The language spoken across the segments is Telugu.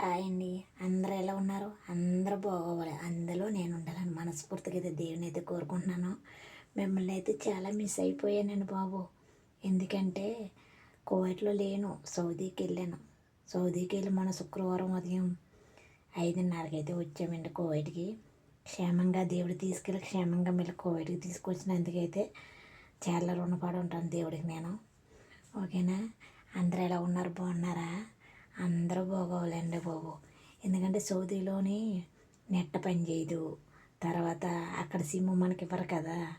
అండి అందరూ ఎలా ఉన్నారు? అందరూ బాగోవాలి. అందులో నేను ఉండాలని మనస్ఫూర్తిగా అయితే దేవుని అయితే కోరుకుంటున్నాను. మిమ్మల్ని అయితే చాలా మిస్ అయిపోయానండి బాబు. ఎందుకంటే కోవిడ్లో లేను సౌదీకి వెళ్ళాను. సౌదీకి వెళ్ళి మన శుక్రవారం ఉదయం ఐదున్నరకి అయితే వచ్చామండి కోవిడ్కి క్షేమంగా దేవుడు తీసుకెళ్ళి క్షేమంగా మళ్ళీ కోవిడ్కి తీసుకొచ్చినందుకైతే చాలా రుణపడి ఉంటాను దేవుడికి నేను. ఓకేనా? అందరూ ఎలా ఉన్నారు? బాగున్నారా? అందరూ బాగోవాలండి బాబు. ఎందుకంటే సౌదీలోని నెట్ పని చేయదు. తర్వాత అక్కడ సిమ్ మనకి ఇవ్వరు కదా.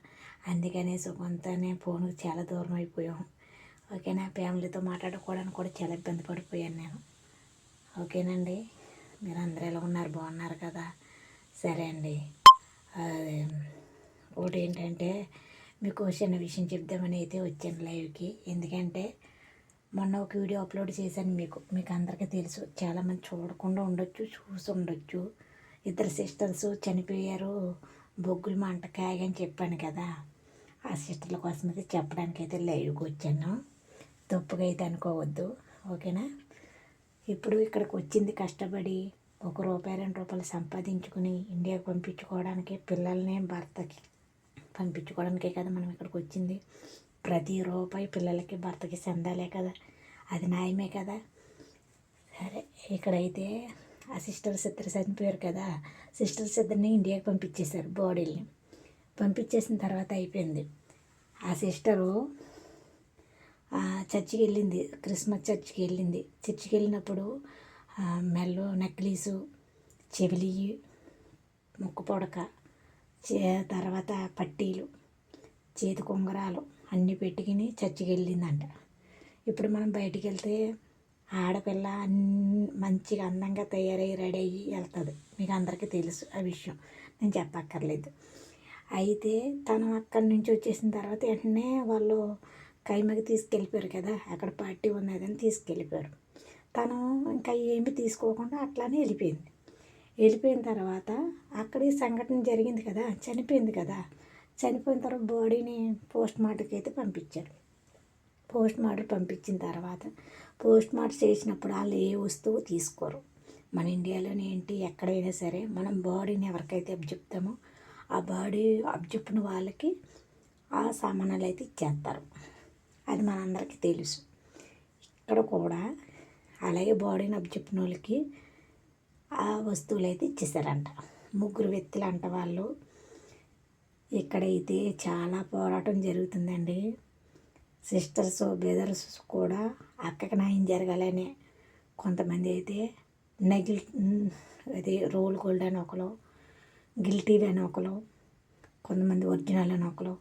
అందుకనే సుఖంతోనే ఫోన్కి చాలా దూరం అయిపోయాం. ఓకేనా? ఫ్యామిలీతో మాట్లాడుకోవడానికి కూడా చాలా ఇబ్బంది పడిపోయాను నేను. ఓకేనండి? మీరు అందరూ ఎలా ఉన్నారు? బాగున్నారు కదా? సరే అండి. ఒకటి ఏంటంటే మీకు చిన్న విషయం చెప్దామని అయితే వచ్చాను లైవ్కి. ఎందుకంటే మొన్న ఒక వీడియో అప్లోడ్ చేశాను మీకు. మీకు అందరికీ తెలుసు. చాలామంది చూడకుండా ఉండొచ్చు చూసి ఉండొచ్చు. ఇద్దరు సిస్టర్స్ చనిపోయారు. బొగ్గులు మంట కాయని చెప్పాను కదా. ఆ సిస్టర్ల కోసం అయితే చెప్పడానికి అయితే లైవ్కి వచ్చాను. తప్పుగా అయితే అనుకోవద్దు. ఓకేనా? ఇప్పుడు ఇక్కడికి వచ్చింది కష్టపడి ఒక రూపాయి రెండు రూపాయలు సంపాదించుకుని ఇండియాకి పంపించుకోవడానికి పిల్లల్ని భర్తకి పంపించుకోవడానికే కదా మనం ఇక్కడికి వచ్చింది. ప్రతి రూపాయి పిల్లలకి భర్తకి చెందాలే కదా. అది న్యాయమే కదా? సరే ఇక్కడైతే ఆ సిస్టర్స్ ఇద్దరు చనిపోయారు కదా. సిస్టర్స్ ఇద్దరిని ఇండియాకి పంపించేశారు బాడీల్ని. పంపించేసిన తర్వాత అయిపోయింది. ఆ సిస్టరు చర్చికి వెళ్ళింది క్రిస్మస్ చర్చికి వెళ్ళింది చర్చికి వెళ్ళినప్పుడు మెల్లో నెక్లీసు చెవిలి ముక్కు పొడక తర్వాత పట్టీలు చేతి కొంగరాలు అన్నీ పెట్టుకుని చర్చికి వెళ్ళిందంట ఇప్పుడు మనం బయటికి వెళ్తే ఆడపిల్ల అన్ని మంచిగా అందంగా తయారై రెడీ అయ్యి వెళ్తుంది మీకు అందరికీ తెలుసు ఆ విషయం. నేను చెప్పక్కర్లేదు. అయితే తను అక్కడి నుంచి వచ్చేసిన తర్వాత వెంటనే వాళ్ళు కైమకి తీసుకెళ్ళిపోయారు కదా. అక్కడ పార్టీ ఉన్నదని తీసుకెళ్ళిపోయారు. తను ఇంకా ఏమి తీసుకోకుండా అట్లానే వెళ్ళిపోయింది. వెళ్ళిపోయిన తర్వాత అక్కడ ఈ సంఘటన జరిగింది కదా. చనిపోయింది కదా. చనిపోయిన తర్వాత బాడీని పోస్ట్ మార్టంకి అయితే పంపించారు. పోస్ట్ మార్టర్ పంపించిన తర్వాత పోస్ట్ మార్టర్ చేసినప్పుడు వాళ్ళు ఏ వస్తువు తీసుకోరు. మన ఇండియాలోనే ఏంటి ఎక్కడైనా సరే మనం బాడీని ఎవరికైతే అబ్జెప్తామో ఆ బాడీ అబ్జెప్పిన వాళ్ళకి ఆ సామానాలు అయితే ఇచ్చేస్తారు. అది మనందరికీ తెలుసు. ఇక్కడ కూడా అలాగే బాడీని అబ్జెప్పిన వాళ్ళకి ఆ వస్తువులు అయితే ఇచ్చేసారంట ముగ్గురు వ్యక్తులు అంట వాళ్ళు. ఇక్కడైతే చాలా పోరాటం జరుగుతుందండి. సిస్టర్స్ బ్రదర్స్ కూడా అక్కకి న్యాయం జరగాలని కొంతమంది అయితే నెగిల్ అది రోల్ గోల్డ్ అని ఒకరు గిల్టీ అని ఒకరు కొంతమంది ఒరిజినల్ అని ఒకరు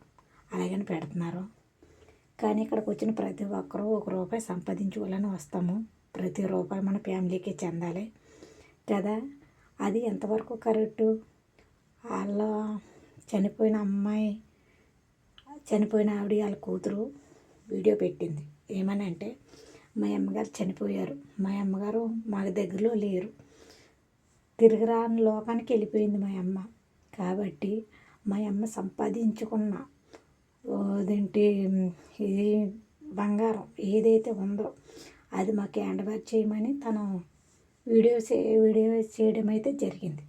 అలాగని పెడుతున్నారు. కానీ ఇక్కడికి వచ్చిన ప్రతి ఒక్కరూ ఒక రూపాయి సంపాదించుకోవాలని వస్తాము. ప్రతి రూపాయి మన ఫ్యామిలీకి చెందాలి కదా. అది ఎంతవరకు కరెక్టు? వాళ్ళ చనిపోయిన అమ్మాయి చనిపోయిన ఆవిడ వాళ్ళ కూతురు వీడియో పెట్టింది. ఏమని అంటే మా అమ్మగారు చనిపోయారు. మా అమ్మగారు మా దగ్గరలో లేరు. తిరగరాని లోకానికి వెళ్ళిపోయింది మా అమ్మ. కాబట్టి మా అమ్మ సంపాదించుకున్న అదేంటి ఇది బంగారం ఏదైతే ఉందో అది మాకు హ్యాండ్ ఓవర్ చేయమని తను వీడియో వీడియో చేయడం అయితే జరిగింది.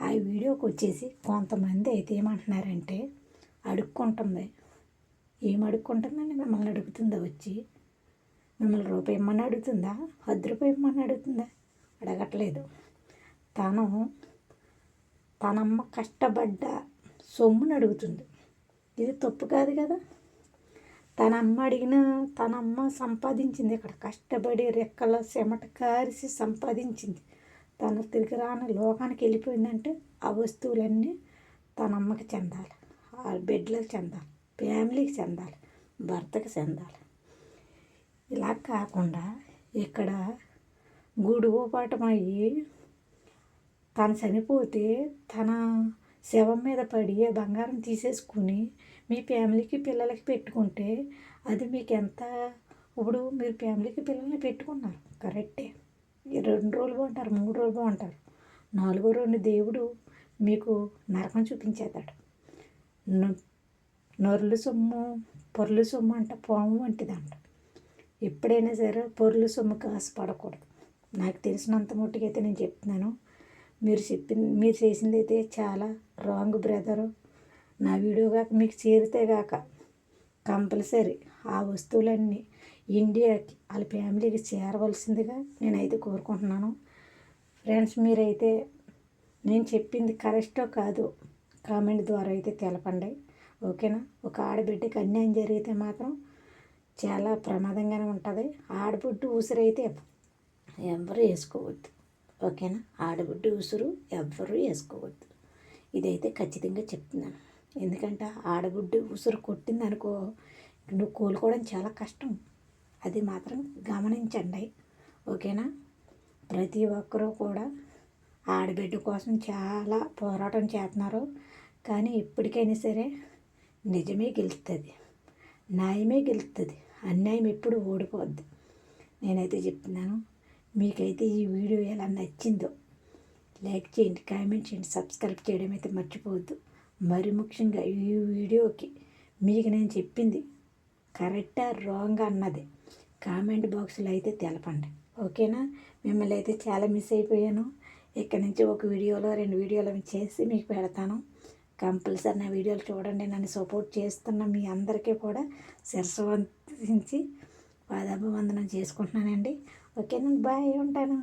ఆ వీడియోకి వచ్చేసి కొంతమంది అయితే ఏమంటున్నారంటే అడుక్కుంటుంది. ఏం అడుక్కుంటుందండి మిమ్మల్ని అడుగుతుందా వచ్చి? మిమ్మల్ని రూపాయి ఇమ్మని అడుగుతుందా? పది రూపాయి ఇమ్మని అడుగుతుందా? అడగట్లేదు. తను తనమ్మ కష్టపడ్డ సొమ్ముని అడుగుతుంది. ఇది తప్పు కాదు కదా? తన అమ్మ అడిగిన తన అమ్మ సంపాదించింది ఇక్కడ. కష్టపడి రెక్కల చెమట కారిసి సంపాదించింది. తను తిరిగి రాని లోకానికి వెళ్ళిపోయిందంటే ఆ వస్తువులన్నీ తన అమ్మకి చెందాలి. ఆ బిడ్డలకు చెందాలి. ఫ్యామిలీకి చెందాలి భర్తకి చెందాలి. ఇలా కాకుండా ఇక్కడ గుడి అయ్యి తను చనిపోతే తన శవం మీద పడి బంగారం తీసేసుకుని మీ ఫ్యామిలీకి పిల్లలకి పెట్టుకుంటే అది మీకు ఎంత ఇప్పుడు మీరు ఫ్యామిలీకి పిల్లల్ని పెట్టుకున్నారు కరెక్టే. రెండు రోజులు బాగుంటారు మూడు రోజులు బాగుంటారు. నాలుగో రోజు దేవుడు మీకు నరకం చూపించేదాడు నొర్లు సొమ్ము పొర్లు సొమ్ము అంట పాము వంటిదంట. ఎప్పుడైనా సరే పొర్లు సొమ్ము కాసు పడకూడదు నాకు తెలిసినంత మట్టుకైతే నేను చెప్తున్నాను. మీరు చెప్పింది మీరు చేసింది అయితే చాలా రాంగ్ బ్రదరు. నా వీడియో కాక మీకు చేరితే కాక కంపల్సరీ ఆ వస్తువులన్నీ ఇండియాకి వాళ్ళ ఫ్యామిలీకి చేరవలసిందిగా నేనైతే కోరుకుంటున్నాను. ఫ్రెండ్స్ మీరైతే నేను చెప్పింది కరెక్టో కాదు కామెంట్ ద్వారా అయితే తెలపండి. ఓకేనా? ఒక ఆడబిడ్డకి అన్యాయం జరిగితే మాత్రం చాలా ప్రమాదంగానే ఉంటుంది. ఆడబిడ్డ ఉసిరైతే ఎవ్వరు వేసుకోవద్దు. ఓకేనా? ఆడబిడ్డ ఉసురు ఎవ్వరూ వేసుకోవద్దు. ఇదైతే ఖచ్చితంగా చెప్తున్నాను. ఎందుకంటే ఆడబిడ్డ ఉసురు కొట్టింది అనుకో నువ్వు కోలుకోవడం చాలా కష్టం. అది మాత్రం గమనించండి. ఓకేనా? ప్రతి ఒక్కరూ కూడా ఆడబిడ్డ కోసం చాలా పోరాటం చేస్తున్నారు. కానీ ఇప్పటికైనా సరే నిజమే గెలుస్తుంది న్యాయమే గెలుస్తుంది అన్యాయం ఎప్పుడు ఓడిపోద్ది. నేనైతే చెప్తున్నాను మీకైతే ఈ వీడియో ఎలా నచ్చిందో లైక్ చేయండి కామెంట్ చేయండి సబ్స్క్రైబ్ చేయడం అయితే మర్చిపోవద్దు. మరి ముఖ్యంగా ఈ వీడియోకి మీకు నేను చెప్పింది కరెక్టా రాంగ్ అన్నది. కామెంట్ బాక్స్లో అయితే తెలపండి. ఓకేనా? మిమ్మల్ని అయితే చాలా మిస్ అయిపోయాను. ఇక్కడ నుంచి ఒక వీడియోలో రెండు వీడియోలు చేసి మీకు పెడతాను. కంపల్సరీ నా వీడియోలు చూడండి. నన్ను సపోర్ట్ చేస్తున్న మీ అందరికీ కూడా శిరస్సు వంచి పాదాభివందనం చేసుకుంటున్నానండి. ఓకేనండి బాయ్ ఉంటాను.